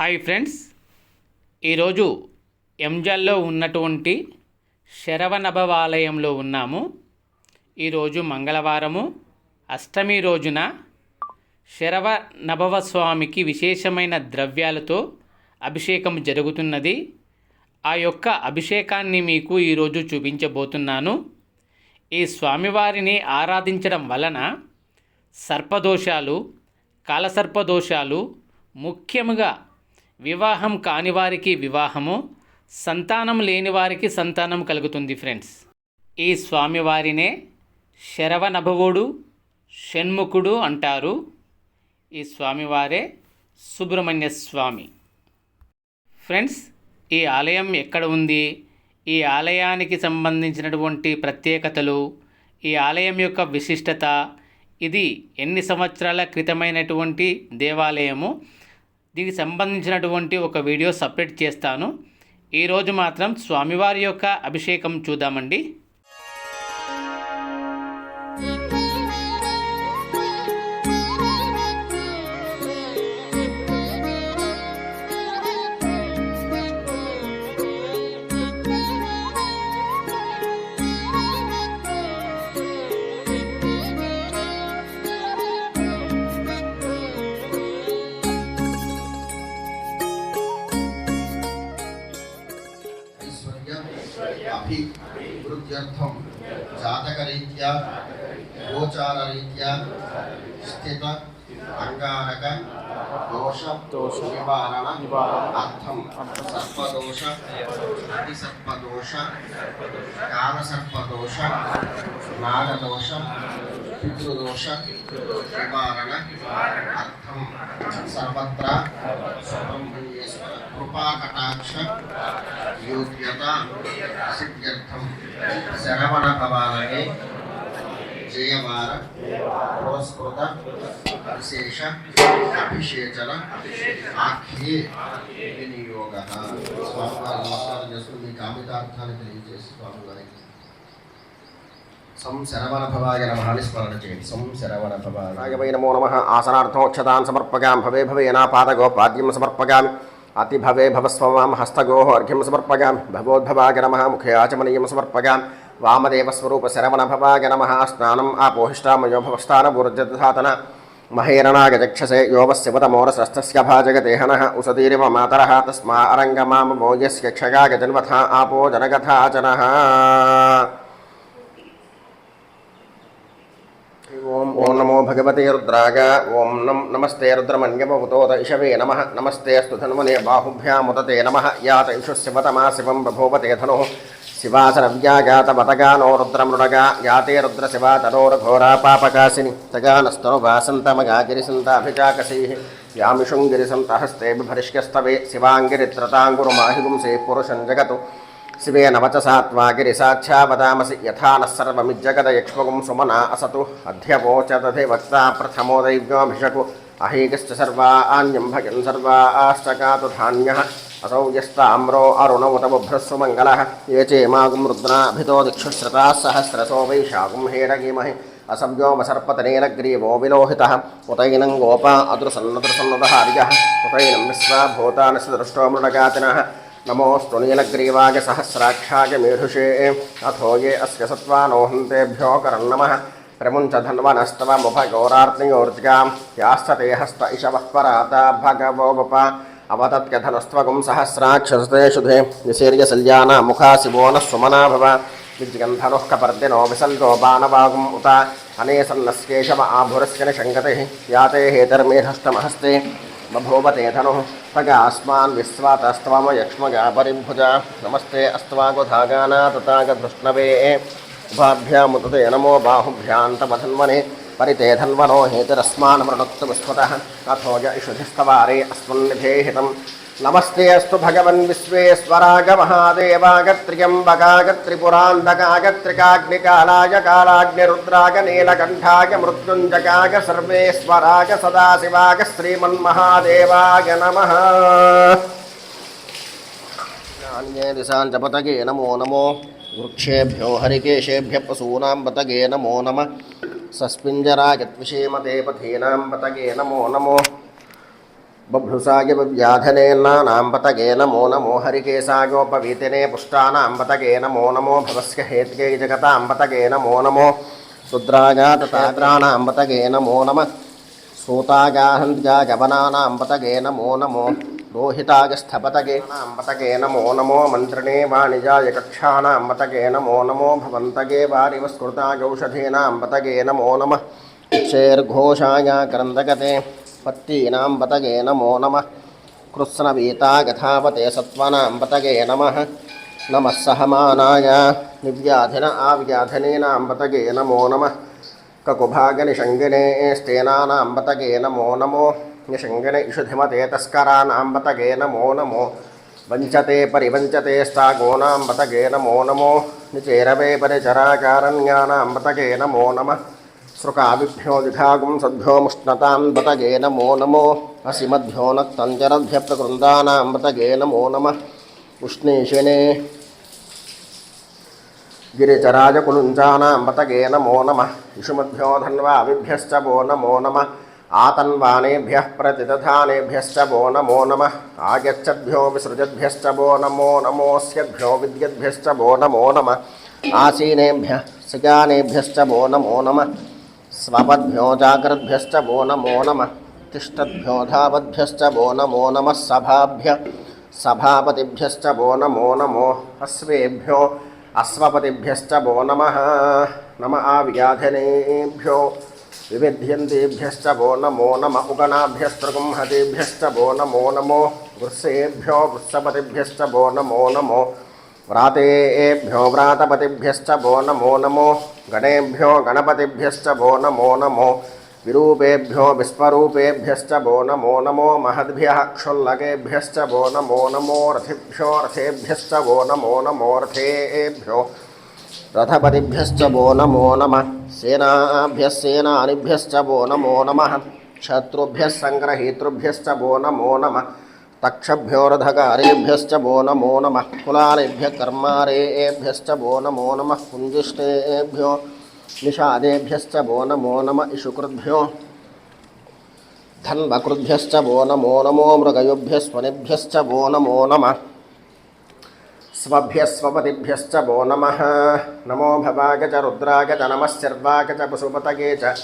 Hi friends. ఈరోజు ఎంజల్లో ఉన్నటువంటి శరవనభవాలయంలో ఉన్నాము. ఈరోజు మంగళవారము. అష్టమి రోజున శరవ నభవ స్వామికి విశేషమైన ద్రవ్యాలతో అభిషేకం జరుగుతున్నది. ఆ యొక్క అభిషేకాన్ని మీకు ఈరోజు చూపించబోతున్నాను. ఈ స్వామివారిని ఆరాధించడం వలన సర్పదోషాలు కాలసర్పదోషాలు ముఖ్యముగా వివాహం కాని వారికి వివాహము సంతానం లేని వారికి సంతానం కలుగుతుంది ఫ్రెండ్స్. ఈ స్వామివారినే శరవనభవుడు షణ్ముఖుడు అంటారు. ఈ స్వామివారే సుబ్రహ్మణ్య స్వామి. ఫ్రెండ్స్ ఈ ఆలయం ఎక్కడ ఉంది? ఈ ఆలయానికి సంబంధించినటువంటి ప్రత్యేకతలు ఈ ఆలయం యొక్క విశిష్టత ఇది ఎన్ని సంవత్సరాల క్రితమైనటువంటి దేవాలయము? దీనికి సంబంధించినటువంటి ఒక వీడియో సపరేట్ చేస్తాను. ఈరోజు మాత్రం స్వామివారి యొక్క అభిషేకం చూద్దామండి. अरीत्या गोचार अरीत्या स्थित अंगारक दोष दोष निवारण निवारण अर्थम सर्पदोष, अतिसर्पदोष, कालसर्पदोष, नागदोष, पितृदोष निवारण अर्थम सर्वत्र सुब्रह्मण्येश्वर कृपाकटाक्ष, योग्यता सिद्ध्यर्थम श्रवण भवानगे జయవార పురస్కృత విశేష అభిషేచన ఆఖ్యే వినియోగ. స్వామివారి నమస్కారం చేసుకుని మీ కామితార్థాన్ని తెలియజేసి స్వామివారికి సంశరవణ భవాయ నమ స్మరణ చేయండి. సంశరవణ భవాయ నమో. నమ ఆసనార్థోక్షతాన్ సమర్పగాం. భవే భవే భవేనాపాదగోపాద్యం సమర్పగామి అతి భవే భవస్వమాం హస్తగోః అర్ఘ్యం సమర్పగాం. భగవోద్భవాయ నమ. ముఖే ఆచమనీయం సమర్పగాం. వామదేవస్వరూప శరవణభవాయ నమ. స్నానం ఆపోహిష్టామయో భవస్థానభూర్జధాతన మహేరణాగజక్షసే యోవస్యవతమోరసస్తస్య భాజగదేహన. ఉసదీరివ మాతర తస్మా అరంగమామవో యస్య క్షగాగజన్వథా ఆపో జనగథాచన ఓం ఓం నమో భగవతే రుద్రాగ ఓం నం నమస్తే రుద్రమన్యమవుతోత ఇషవే నమ. నమస్తే అస్తు ధన్వనే బాహుభ్యాముదతే నమ. యాత ఇషుశివతమా శివం బభూవతే ధను. శివాసనవ్యాఘాతమతగా నో రుద్రమృడగా యాతే రుద్ర శివా తనోరఘోరా పాపకాశిని తగా నస్తను వాసంతమగా గిరిసంత అభికాకసీ వ్యామిషుం గిరిసంత హస్తే బిభరిష్కస్తవే శివాంగిరిత్రతాంగురుమాహిగుంసే పురుషం జగతు. శివే నవచసాత్వా గిరిసాక్షా వదామసి యథా నస్సర్వమిజ్జగద యక్ష్మగుం సుమనా అసతు. అధ్యవోచతథే వక్త ప్రథమో దైవ్యోభిషకు సర్వా ఆన్యం భగన్ సర్వా ఆష్టకాతు ధాన్య. असौ यस्ताम्रो अरुणमुत बुभ्रस्व मङ्गलः ये चेमागुं रुद्राभितो दिक्षुश्रताः सहस्रसो वैशागुं हेरगीमहि असव्योमसर्पतनेन ग्रीवो विलोहितः उतैनं गोपा अदृसन्नदृसन्नदः हर्यः उतैनं विश्वा भूतानि सदृष्टो मृडगातिनः नमोऽस्तु नीलग्रीवाय सहस्राक्षाय मेढुषे अथो ये अस्य सत्त्वानोहन्तेभ्यो करन्नमः प्रमुञ्च धन्वनस्तवमुभगौरार्तियोर्जिगां याश्च ते हस्त इषवः पराता भगवो అవతత్యధనస్త్వగం సహస్రాక్షసతే శుధే నిశీర్య శల్యానా ముఖాశివోన సుమనాభవ విజృగంధనుః కపర్దినో విసల్గో బాణవాగుం ఉత. అనేసన్నస్కేశవ ఆభురస్కిన శంగతి. యాతే హేతర్మేధష్టమహస్తే బభూవతే ధను తగ అస్మాన్ విశ్వాతస్త్వమ యక్ష్మగా పరిభుజ నమస్తే అస్త్వాగుధాగానా తతాగ దృష్ణవే. ఉభాభ్యాముతతే నమో బాహుభ్యాంతమధన్వనే. परिते धन्वनो हेतिरस्मान् मृणुक्तविस्फुटः अथो य इषुधिस्तवारे अस्मन्निधेहितम् नमस्ते अस्तु भगवन् विश्वेश्वरागमहादेवागत्रियम्बकागत्रिपुरान्तकागत्रिकाग्निकालाय कालाग्निरुद्राग नीलकण्ठाय मृत्युञ्जकाग सर्वेश्वराग सदाशिवाग श्रीमन्महादेवाय नमः अन्ये दिशान् వృక్షేభ్యో హరికేశేభ్య పశూనాం పతగే నమో నమ. సస్మింజరాయత్విషేమతే పథీనాం పతగే నమో నమో. బభ్రుసాయవ్యాధనేన్నానాం పతగే నమో నమో. హరికేశాయోపవీతినే పుష్టానాం పతగే నమో నమో. భవస్య హేత్యై జగతాం పతగే నమో నమో. రుద్రాగాతాద్రాణాం పతగే నమో నమ. సూతాగాహంత్యాగవనానాం నమో నమో. रोहितागस्थपतगे नाम्बतगे नमो नमो मन्त्रिणे वाणिजाय कक्षाणाम्बतगे नमो नमो भवन्तगे वारिवस्कृतागौषधीनाम्बतगे नमो नमः क्षेर्घोषाय करन्दगते पत्तीनाम्बतगे नमो नमः। कृत्स्नवीतागथापते सत्त्वनाम्बतगे नमः। नमः सहमानाय निव्याधिन आव्याधनीनाम्बतगे नमो नमः ककुभागनिषङ्गिने स्तेनानाम्बतगे नमो नमो। निषङ्गिन इषुधिमते तस्करानाम्बतगे नमो नमो वञ्चते परिवञ्चते स्तागोनाम्बतगे नमो नमो निचेरवे परिचराकारण्यानाम्बतगे नमो नमः सृकाविभ्यो विघागुं सद्भ्यो मुष्णतां बतगे नमो नमो असिमद्भ्यो नक्तञ्जरभ्यप्रकृन्दानां बतगे नमो नमः उष्णीशिने गिरिचराजकुलुञ्चानां बतगे नमो नमः इषुमद्भ्यो धन्वाविभ्यश्च वो नमो नमः आतन्वानेभ्यः प्रतिदधानेभ्यश्च वो नमो नमः। आगच्छद्भ्यो विसृजद्भ्यश्च वो नमो नमोऽस्यद्भ्यो विद्यद्भ्यश्च वो नमो नमः। आसीनेभ्यः सजानेभ्यश्च वो नमो नमः। स्वपद्भ्यो जाग्रद्भ्यश्च वो नमो नमः। तिष्ठद्भ्यो धावद्भ्यश्च वो नमो नमः। सभाभ्य सभापतिभ्यश्च वो नमो नमो। अश्वेभ्यो अश्वपतिभ्यश्च वो नमः। नम आव्याधनेभ्यो विविध्यन्तेभ्यश्च वो नमो नम उगणाभ्यस्त्रगुंहतेभ्यश्च वो नमो नमो वृत्सेभ्यो वृत्सपतिभ्यश्च वो नमो नमो व्रातेभ्यो व्रातपतिभ्यश्च वो नमो नमो गणेभ्यो गणपतिभ्यश्च वो नमो नमो विरूपेभ्यो विश्वरूपेभ्यश्च वो नमो नमो महद्भ्यः क्षुल्लकेभ्यश्च वो नमो नमो रथिभ्यो रथेभ्यश्च वो नमो नमो रथेभ्यो रथपतिभ्यश्च वो नमो नमः। सेनाभ्यः सेनानिभ्यश्च वो नमो नमः। शत्रुभ्यः सङ्ग्रहीतृभ्यश्च वो नमो नमः। तक्षभ्योरधकारेभ्यश्च वो नमो नमः। कुलालेभ्यः कर्मारेभ्यश्च वो नमो नमः। कुञ्जिष्टेभ्यो निषादेभ्यश्च वो नमो नम। इषुकृद्भ्यो धन्वकृद्भ्यश्च वो नमो नमो। मृगयुभ्यस्वनिभ्यश्च वो नमो नमः। स्वभ्यः स्वपतिभ्यश्च वो नमः। नमो भवाग च रुद्राग च नमः शर्वाग च। पशुपतगे च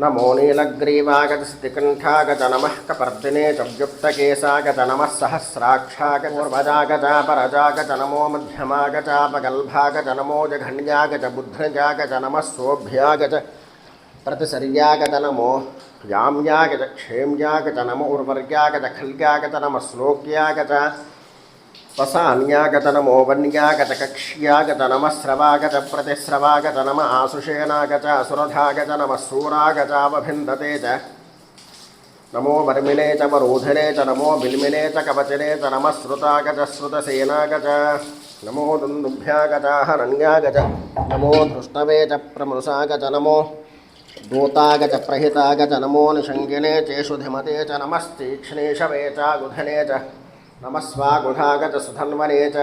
नमो नीलग्रीवाग च स्थिकण्ठाग च नमः कपर्दिने च व्युक्तकेशाग च नमः सहस्राक्षाग पूर्वजाग च परजाग च नमो मध्यमाग चापगल्भाग च नमो जघन्याग च बुद्धजाग च नमः सोऽभ्याग च प्रतिसर्याग च नमो याम्याग च क्षेम्याग च नमो उर्वर्याग च खल्याग च नमः श्लोक्याग च వసాన్యాగతనమో వన్యాగతకక్ష్యాగత నమస్రవాగత ప్రతిస్రవాగత నమ ఆసుషేణాగత అసురథాగత నమస్సూరాగతావభిందతే చ నమో వర్మినే చ వరోధినే చ నమో బిల్మినే చ కవచనే చ నమస్ృతాగత శ్రుతసేనాగత నమో దుందుభ్యాగత హరణ్యాగత నమో దృష్టవే చ ప్రమృషాగత నమో దూతాగత ప్రహితాగత నమో నిషంగినే చేషుధిమతే చ నమస్తీక్ష్ణేషవే చాగుధనే చ नमः स्वागुणागत सुधन्वने च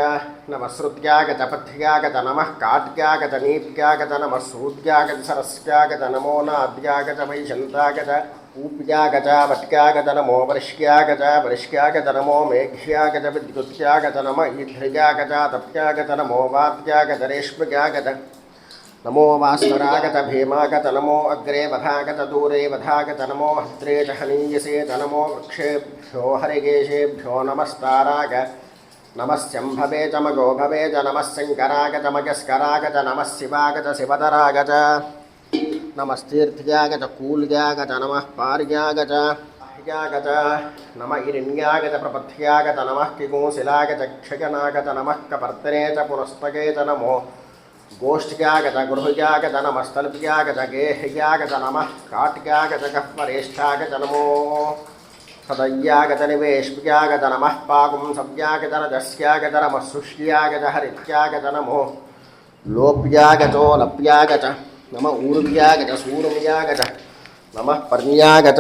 नमः श्रुत्यागत पथ्यागत नम काट्यागत नीप्यागत नम सूत्यागत सरस्यागत नमो नाद्यागत वैशंतागत ऊप्यागत वट्यागत नमो वृष्क्यागत वृष्क्यागत नमो मेघ्यागत विद्युत्यागत नम ईध्रियागत तप्यागत नमो वाप्यागत रेष्म्यागत नमो वास्तरागत भीमागत, नमो अग्रे वधागत, दूरे वधागत, नमो हत्रे च नमो वृक्षेभ्यो हरिगेशेभ्यो नमस्ताराग। नमस्यम्भवे च मगो भवे च नमस्यङ्करागत मगस्करागत नमः शिवागत शिवतरागत। नमस्तीर्थ्यागत कूल्यागत नमः पार्यागत ्यागत नम इरिण्यागत, प्रपथ्यागत, नमः किगुंसिलागत क्षगनागत नमः कपर्तने च पुनस्तके च नमो गोष्ठ्यागत गृहयागत नमस्तल्प्यागत गेह्यागत नमः काट्यागत गह्वरेष्ठागत नमो सदय्यागत निवेश्यागत नमः पाकुं सव्यागत रजस्यागत नमः सुष्यागत हरित्यागत नमो लोप्यागतो लप्यागत नम ऊर्व्यागत सूर्व्यागत नमः पर्ण्यागत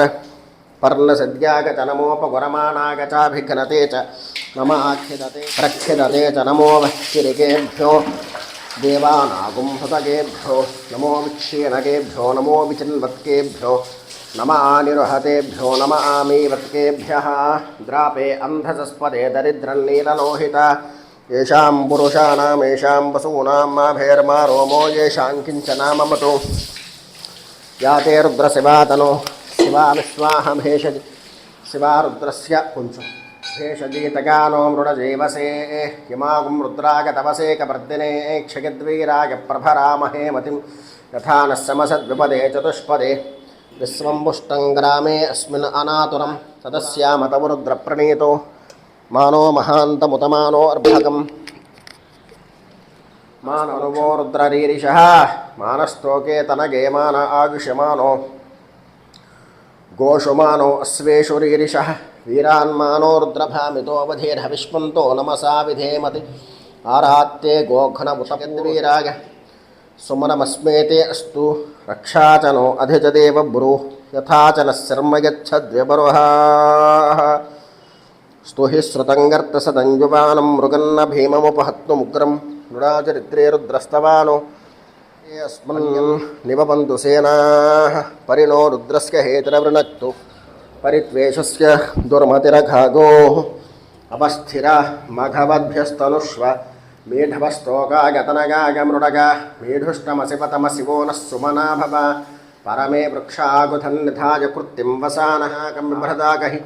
पर्णसद्यागत नमोपगुरमाणागचाभिघ्नते च, नम आख्यदते प्रख्यदते च, नमो वह्किरिकेभ्यो देवानागुं हृतगेभ्यो नमो विक्षीणकेभ्यो नमो विचिन्वत्केभ्यो नम आनिर्हतेभ्यो नम आमीवत्केभ्यः द्रापे अन्धसस्पदे दरिद्रन्नीललोहित येषां पुरुषाणाम् येषां वसूनां माभेर्मा रोमो येषां किञ्चनाममतु या ते रुद्रशिवातनो शिवा विश्वाहमेषजि शिवा रुद्रस्य पुंसु भेषजीतगानो मृडजीवसे किमागुं रुद्रागतवसेकवर्दिने क्षयद्वीराय प्रभरामहे मतिं यथा नः समसद्विपदे चतुष्पदे विश्वं पुष्टं ग्रामे अस्मिन् अनातुरं तदस्यामतव रुद्रप्रणीतो मानो महान्तमुतमानो अर्भकम् मानवो रुद्ररीरिषः मानस्तोके तनगे मान आयुष्यमानो गोषुमानो अश्वेषु रीरिषः वीरान्मानो रुद्रभामितोऽवधेर्हविष्मन्तो नमसा विधेमति आरात्ये गोघ्नमुतयद्वीराय सुमनमस्मेते अस्तु रक्षा च नो अधिजदेव ब्रू यथा च नः शर्म यच्छद्व्यपरुहाः स्तु हि श्रुतङ्गर्तसदञ्जुबानं मृगन्न भीममुपहत्तुमुग्रं मृडाचरित्रे रुद्रस्तवानो ये अस्मन् निवपन्तु सेनाः परिणो रुद्रस्य हेतिरवृणक्तु పరిత్వేషస్య దుర్మతిరఘాగో అపస్థిర మఘవద్భ్యస్తనుష్వ మేఢవస్తోకాగతనగాగమృడగ మేఢుష్టమశివతమ శివో నస్సుమనాభవ పరమే వృక్షాగుధన్నిధాయ కృత్తిం వసానः కంభ్రదాగహి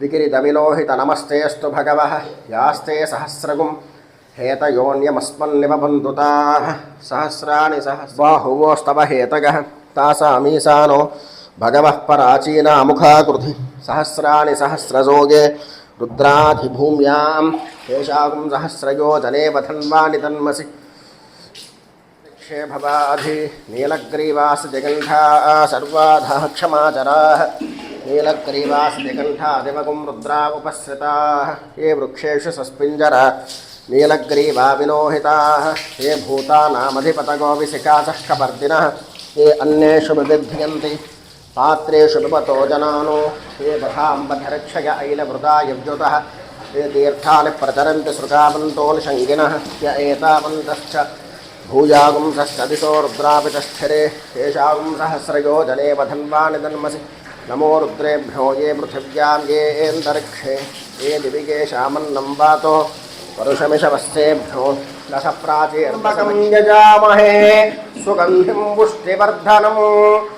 వికిరితమిలోహిత నమస్తేస్తు భగవ యాస్తే సహస్రగుం హేతయోన్యమస్మన్నివబంధుతా సహస్రాణి సహస్రాహువోస్తవ హేతగ తాసామీసానో भगवः पराचीनामुखाकृति सहस्राणि सहस्रजोगे रुद्राधिभूम्यां तेषां सहस्रयोजने वधन्वानि तन्मसि। क्षेभवाधि नीलग्रीवास जगन्धा सर्वाधः क्षमाचराः। नीलग्रीवास जगन्धा दिवगुं रुद्रा उपसृताः ये वृक्षेषु सस्पिञ्जरा नीलग्रीवा विलोहिताः ये भूतानामधिपतगो विशिकासः कपर्दिनः। ये अन्येषु विबिध्यन्ति पात्रेषु पिबतो जनानो। ये बधाम्बधरक्षय ऐलवृता यव्युतः ये तीर्थानि प्रचरन्ति सृगावन्तो निषङ्गिनः य एतावन्तश्च भूयागुंसश्च दिशो रुद्रापितस्थिरे। येषागुं सहस्रयो जने वधन्वानि तन्मसि नमो रुद्रेभ्यो ये पृथिव्यां ये एन्तरिक्षे ये दिविगेशामन्नं वातो। वरुषमिषवस्तेभ्यो दशप्राचीर्बकं यजामहे। सुगन्धिं पुष्टिवर्धनम्।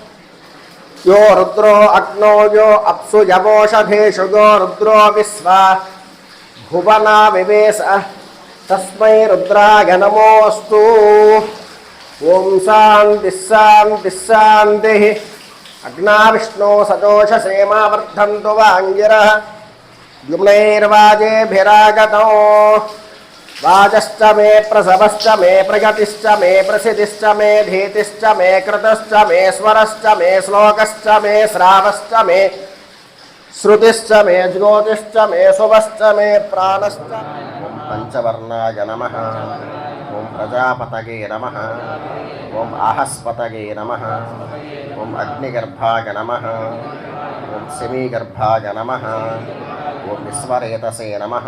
यो रुद्रो अग्नो यो अप्सु यवोषधेषु यो रुद्रो विश्वा भुवना विवेश तस्मै रुद्राय नमोऽस्तु ॐ शान्तिः शान्तिः शान्तिः अग्नाविष्णो सजोषसेमा वर्धन्तु वाङ्गिरः द्युम्नैर्वाजेभिरागतो वाजश्च मे प्रसवश्च मे प्रगतिश्च मे प्रसिद्धिश्च मे धीतिश्च मे कृतश्च मे स्वरश्च मे श्लोकश्च मे श्रावश्च मे श्रुतिश्च मे ज्योतिश्च मे शुभश्च मे प्राणश्च पञ्चवर्णाय नमः। ॐ प्रजापतये नमः। ॐ आहस्पतये नमः। ॐ अग्निगर्भाय नमः। ॐ सिमीगर्भाय नमः। ॐ विश्वरेतसे नमः।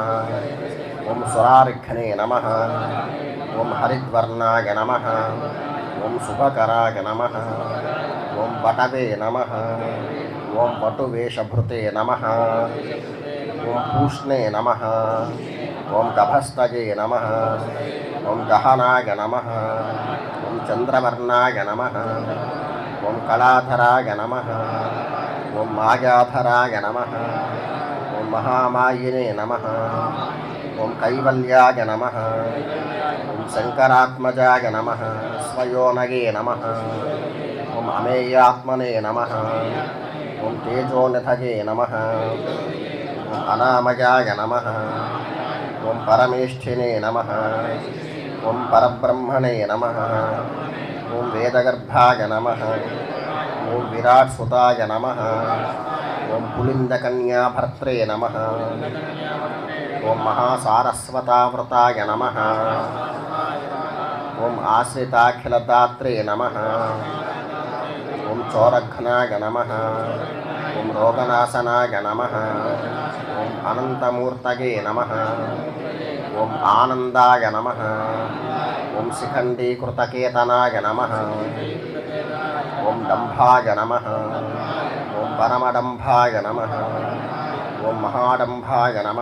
ఓం సురార్ఘనే నమ ఓం హరిద్వర్ణాయ నమ ఓం శుభకరాయ నమ ఓం వటవే నమ ఓం వటువేషభృతే నమ ఓం పూష్ణే నమ ఓం గభస్తజే నమ ఓం గహనాయ నమ ఓం చంద్రవర్ణాయ నమ ఓం కళాధరాయ నమ ఓం మాయాధరాయ నమ ఓం మహామాయినే నమ ఓం కైవల్యాయ నమ. ఓం శంకరాత్మజాయ నమ. స్వయోనగే నమ. ఓం అమేయాత్మనే నమ. ఓం తేజోనథగే నమ. ఓం అనామయాయ నమ. ఓం పరమేష్ఠినే నమ. ఓం పరబ్రహ్మణే నమ. ఓం వేదగర్భాయ నమ. ఓం విరాట్ నమ. ఓం పులిందకన్యాభర్త్రే నమ. ఓం మహాసారస్వతావృతాయ నమ. ఓం ఆశ్రితాఖిలదాత్రే నమ. ఓం చోరఘ్నాయ నమ. ఓం రోగనాశనాయ నమ. ఓం అనంతమూర్తగే నమ. ఓం ఆనందాయ నమ. ఓం శిఖండీకృతకేతనాయ నమ. ఓం డంభాయ నమ. ఓం పరమడంభాయ నమ. ఓం మహాడంభాయ నమ.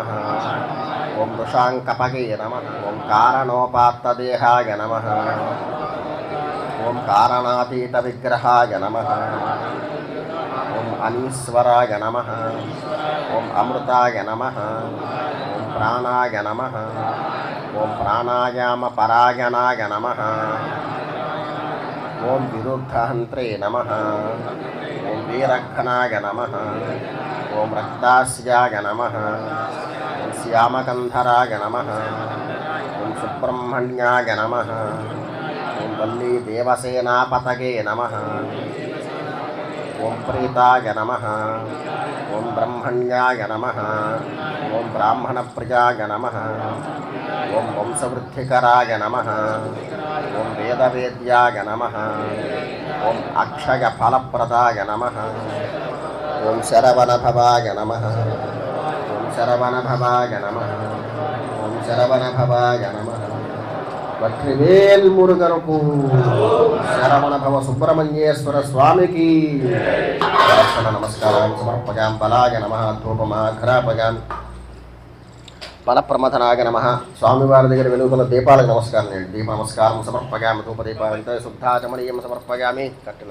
ఓం వృషాంకపగే నమ. ఓం కారణోపాత్తదేహాయ నమ. ఓం కారణాతీత విగ్రహాయ నమ. ఓం అనీశ్వరాయ నమ. ఓం అమృతాయ నమ. ఓం ప్రాణాయ నమ. ఓం ప్రాణాయామ పరాయణాయ నమ. ఓం విరుద్ధహంత్రే నమ. శ్రీరక్షణాయ నమ ఓం రక్తాస్యాయ నమ ఓం శ్యామకంధరాయ నమ ఓం సుబ్రహ్మణ్యాయ నమ ఓం వల్లీ దేవసేనాపతగే నమ ఓం ప్రీతాయ నమ. ఓం బ్రహ్మణ్యాయ నమ. ఓం బ్రాహ్మణప్రియాయ నమ. ఓం వంశవృద్ధికరాయ నమ. ఓం వేదవేద్యాయ నమ. ఓం అక్షయఫలప్రదాయ నమ. ఓం శరవణభవాయ నమ. ఓం శరవణభవాయ నమ. ఓం శరవణభవాయ నమ. వట్రివేల్ మురుగనుకు శరవణ భవ సుబ్రహ్మణ్యేశ్వర స్వామికి దర్శన నమస్కారం సమర్పయాం బలాయ నమ ధూపమాఘ్రాపయాం బలప్రమథనాయ నమ స్వామివారి దగ్గర వెలుగుతున్న దీపాలకు నమస్కారం చేయండి దీప నమస్కారం సమర్పయామి ధూప దీపాలంటే శుద్ధాచమనీయం సమర్పయామి కట్టిన